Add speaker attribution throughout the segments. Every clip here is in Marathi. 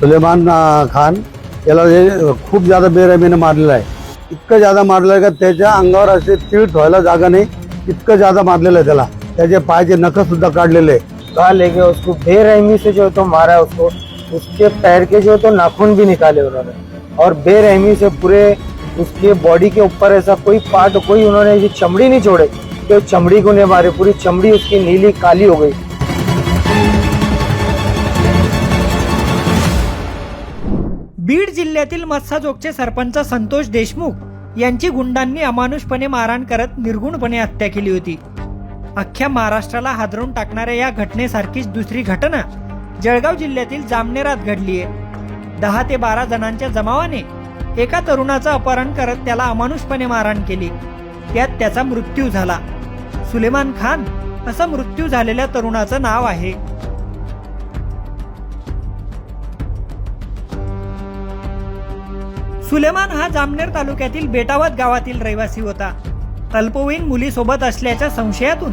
Speaker 1: सुलेमान खान, याला हे खूप जादा बेरहमीने मारलेलं आहे. इतकं जादा मारलं आहे का त्याच्या अंगावर असे तीळ ठेवायला जागा नाही. इतकं जादा मारलेलं आहे त्याला. त्याचे पायाचे नख सुद्धा काढलेले आहे.
Speaker 2: कहा ले गए उसको बेरहमी से जो है तो मारा है उसको, उसके पैर के जो है तो नाखून भी निकाले उन्होंने. और बेरहमी से पूरे उसके बॉडी के ऊपर ऐसा कोई पार्ट कोई उन्होंने ये चमड़ी नहीं छोड़े. तो चमड़ी को नहीं मारे, पूरी चमड़ी उसकी नीली काली हो गई.
Speaker 3: बीड जिल्ह्यातील मत्साजोगचे सरपंच संतोष देशमुख यांची गुंडांनी अमानुषपणे मारहाण करत निर्गुणपणे हत्या केली होती. अख्ख्या महाराष्ट्राला हादरून टाकणाऱ्या या घटनेसारखीच दुसरी घटना जळगाव जिल्ह्यातील जामनेरात घडलीय दहा ते बारा जणांच्या जमावाने एका तरुणाचं अपहरण करत त्याला अमानुषपणे मारहाण केली. त्यात त्याचा मृत्यू झाला. सुलेमान खान असं मृत्यू झालेल्या तरुणाचं नाव आहे. सुलेमान हा जामनेर तालुक्यातील बेटावत गावातील रहिवासी होता. अल्पवयीन मुलीसोबत असल्याच्या संशयातून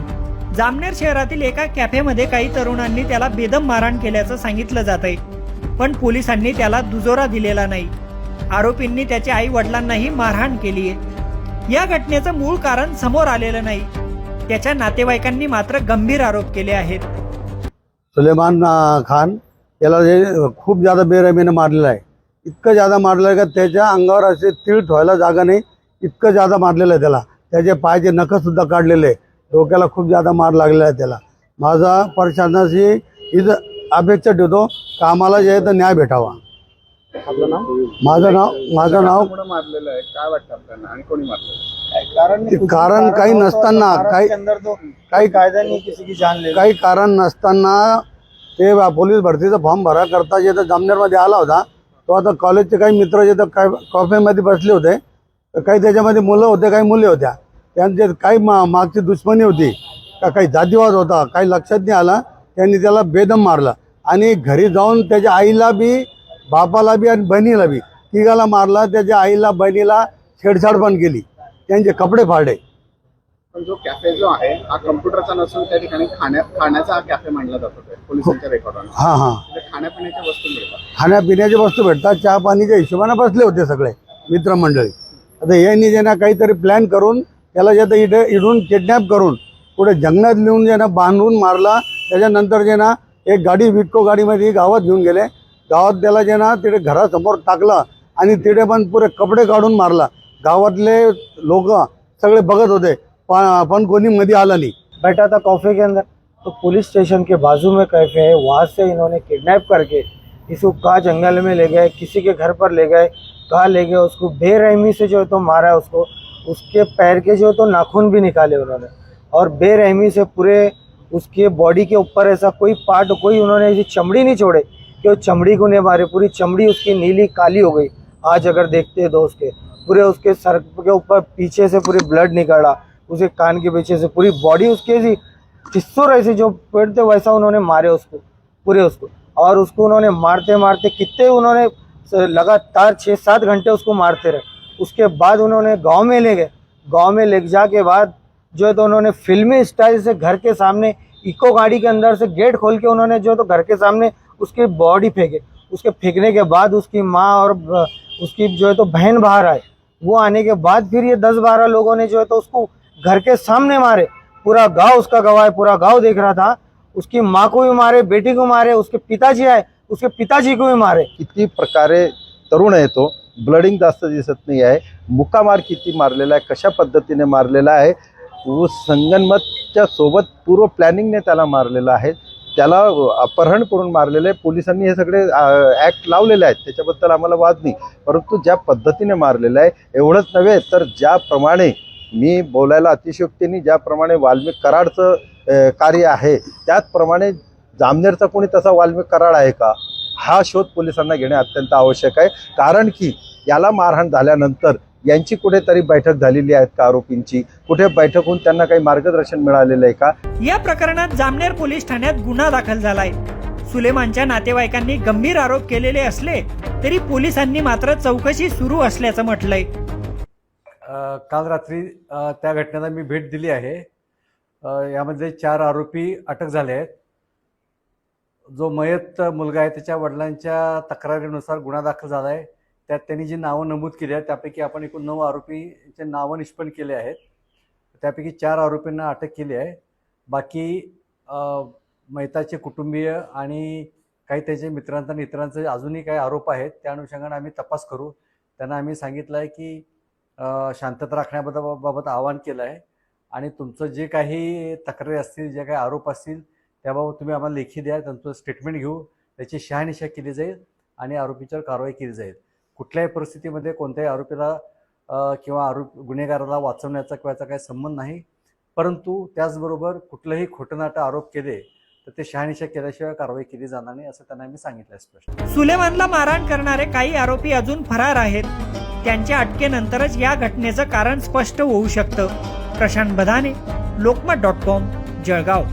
Speaker 3: जामनेर शहरातील एका कॅफेमध्ये काही तरुणांनी त्याला बेदम मारहाण केल्याचं सांगितलं जात आहे पण पोलिसांनी त्याला दुजोरा दिलेला नाही. आरोपींनी त्याच्या आई वडिलांनाही मारहाण केली आहे या घटनेचं मूळ कारण समोर आलेलं नाही. त्याच्या नातेवाईकांनी मात्र गंभीर आरोप केले आहेत.
Speaker 1: सुलेमान खान याला हे खूप जादा बेरमीनं मारलेलं आहे. इतकं जादा मारलं आहे का त्याच्या अंगावर असे तीळ ठेवायला जागा नाही. इतकं जादा मारलेलं आहे त्याला. त्याचे पायाचे नख सुद्धा काढलेले आहे. डोक्याला खूप जादा मार लागलेला आहे त्याला. माझा प्रशासनाशी इथं अपेक्षा ठेवतो का आम्हाला जे आहे तर न्याय भेटावा.
Speaker 2: आपलं नाव?
Speaker 1: माझं नाव माझं नाव
Speaker 4: मारलेलं आहे? काय वाटतं आपल्याला? आणि कोणी मारलेलं
Speaker 2: कारण
Speaker 1: काही नसताना काही काही
Speaker 2: कायदा नहीं किसी की जान ले
Speaker 1: काही कारण नसताना ते पोलीस भरतीचा फॉर्म भरा करता जे जामनेरमध्ये आला होता. तो आता कॉलेजचे काही मित्र जे काय कॉफेमध्ये बसले होते तर काही त्याच्यामध्ये मुलं होते काही मुले होत्या. त्यांचे काही मा मागची दुश्मनी होती का काही जातीवाद होता काही लक्षात नाही आला त्यांनी त्याला बेदम मारला. आणि घरी जाऊन त्याच्या आईला बी बापाला बी आणि बहिणीला बी तिघाला मारला त्याच्या आईला बहिणीला छेडछाड पण केली. त्यांचे कपडे फाडले.
Speaker 4: पण जो कॅफे जो आहे हा कम्प्युटरचा नसून त्या ठिकाणी खाण्या खाण्याचा हा कॅफे मानला जातो पोलिसांच्या रेकॉर्डवर
Speaker 1: हां हां.
Speaker 4: खाण्यापिण्याच्या वस्तू मिळतात.
Speaker 1: खाण्यापिण्याच्या वस्तू भेटतात चहा पाणीच्या हिशोबाने बसले होते सगळे मित्रमंडळी. आता यांनी जे ना काहीतरी प्लॅन करून त्याला जे आता इथे इडून किडनॅप करून पुढे जंगलात नेऊन जे ना बांधून मारला त्याच्यानंतर जे ना एक गाडी विटको गाडीमध्ये गावात घेऊन गेले. गावात त्याला जे ना तिथे घरासमोर टाकलं आणि तिथे पण पुरे कपडे काढून मारला. गावातले लोक सगळे बघत होते. पण कोणी मध्ये आलं नाही
Speaker 2: बैठा था कॉफे के अंदर। तो पुलिस स्टेशन के बाजू में कैफ़े है, वहाँ से इन्होंने किडनैप करके इसको कहा जंगल में ले गए, किसी के घर पर ले गए कहा ले गए, उसको बेरहमी से जो है तो मारा है उसको। उसके पैर के जो है तो नाखून भी निकाले उन्होंने। और बेरहमी से पूरे उसके बॉडी के ऊपर ऐसा कोई पार्ट कोई उन्होंने ऐसी चमड़ी नहीं छोड़े कि वो चमड़ी को नहीं मारे। पूरी चमड़ी उसकी नीली, काली हो गई। आज अगर देखते हैं दोस्त के, पूरे उसके सर के ऊपर पीछे से पूरी ब्लड निकला। उसके कान के पीछे से पूरी बॉडी उसके ऐसी चिस्सुर ऐसे जो पेड़ते वैसा उन्होंने मारे उसको, पूरे उसको। और उसको उन्होंने मारते मारते कितने उन्होंने लगातार छः सात घंटे उसको मारते रहे। उसके बाद उन्होंने गाँव में ले गए। गाँव में ले जा के बाद जो है तो उन्होंने फिल्मी स्टाइल से घर के सामने इको गाड़ी के अंदर से गेट खोल के उन्होंने जो है तो घर के सामने उसकी बॉडी फेंके। उसके फेंकने के बाद उसकी माँ और उसकी जो है तो बहन बाहर आए। वो आने के बाद फिर ये दस बारह लोगों ने जो है तो उसको घर के सामने मारे पूरा गांव उसका गवाह है पूरा गांव देख रहा था। उसकी माँ को भी मारे बेटी को मारे उसके पिताजी आए उसके पिताजी को भी मारे।
Speaker 5: किती प्रकारे तरुण आहे तो ब्लडिंग जास्त दिसत नाही आहे. मुकामार किती मारलेला आहे कशा पद्धतीने मारलेला आहे व संगनमतच्या सोबत पूर्व प्लॅनिंगने त्याला मारलेला आहे. त्याला अपहरण करून मारलेलं आहे. पोलिसांनी हे सगळे ॲक्ट लावलेले आहेत. त्याच्याबद्दल आम्हाला वाद नाही. परंतु ज्या पद्धतीने मारलेलं आहे एवढंच नव्हे तर ज्याप्रमाणे मी बोलायला अतिशयोक्तीने ज्याप्रमाणे वाल्मिक कराडचं कार्य आहे त्याचप्रमाणे जामनेरचा कोणी तसा वाल्मिक कराड आहे का? हा शोध पोलिसांना घेणे अत्यंत आवश्यक आहे. कारण की याला मारहाण झाल्यानंतर यांची कुठेतरी बैठक झालेली आहेत का आरोपींची? कुठे बैठक होऊन त्यांना काही मार्गदर्शन मिळालेलं आहे का?
Speaker 3: या प्रकरणात जामनेर पोलीस ठाण्यात गुन्हा दाखल झालाय. सुलेमानच्या नातेवाईकांनी गंभीर आरोप केलेले असले तरी पोलिसांनी मात्र चौकशी सुरू असल्याचं म्हटलंय.
Speaker 6: काल रात्री त्या घटनेला मी भेट दिली आहे. यामध्ये चार आरोपी अटक झाले आहेत. जो मयत मुलगा आहे त्याच्या वडिलांच्या तक्रारीनुसार गुन्हा दाखल झाला आहे त्यात त्यांनी जी नावं नमूद केली आहेत त्यापैकी आपण एकूण नऊ आरोपीचे नावं निष्पन्न केले आहेत. त्यापैकी चार आरोपींना अटक केली आहे. बाकी मेहताचे कुटुंबीय आणि काही त्याचे मित्रांचा आणि इतरांचे अजूनही काही आरोप आहेत त्या अनुषंगाने आम्ही तपास करू. त्यांना आम्ही सांगितलं आहे की शांतता राखण्याबद्दल बाबत आवाहन केलं आहे आणि तुमचं जे काही तक्रारी असतील जे काही आरोप असतील त्याबाबत तुम्ही आम्हाला लेखी द्या त्यांचं स्टेटमेंट घेऊ. त्याची शहानिशा केली जाईल आणि आरोपीच्यावर कारवाई केली जाईल. कुठल्याही परिस्थितीमध्ये कोणत्याही आरोपीला किंवा आरोप गुन्हेगाराला वाचवण्याचा किंवा याचा काही संबंध नाही. परंतु त्याचबरोबर कुठलंही खोटनाटं आरोप केले तर ते शहानिशा केल्याशिवाय कारवाई केली जाणार नाही असं त्यांना मी सांगितलं स्पष्ट.
Speaker 3: सुलेमानला मारहाण करणारे काही आरोपी अजून फरार आहेत. त्यांच्या अटकेनंतरच या घटनेचं कारण स्पष्ट होऊ शकतं. प्रशांत बधाने लोकमत डॉट कॉम जळगाव.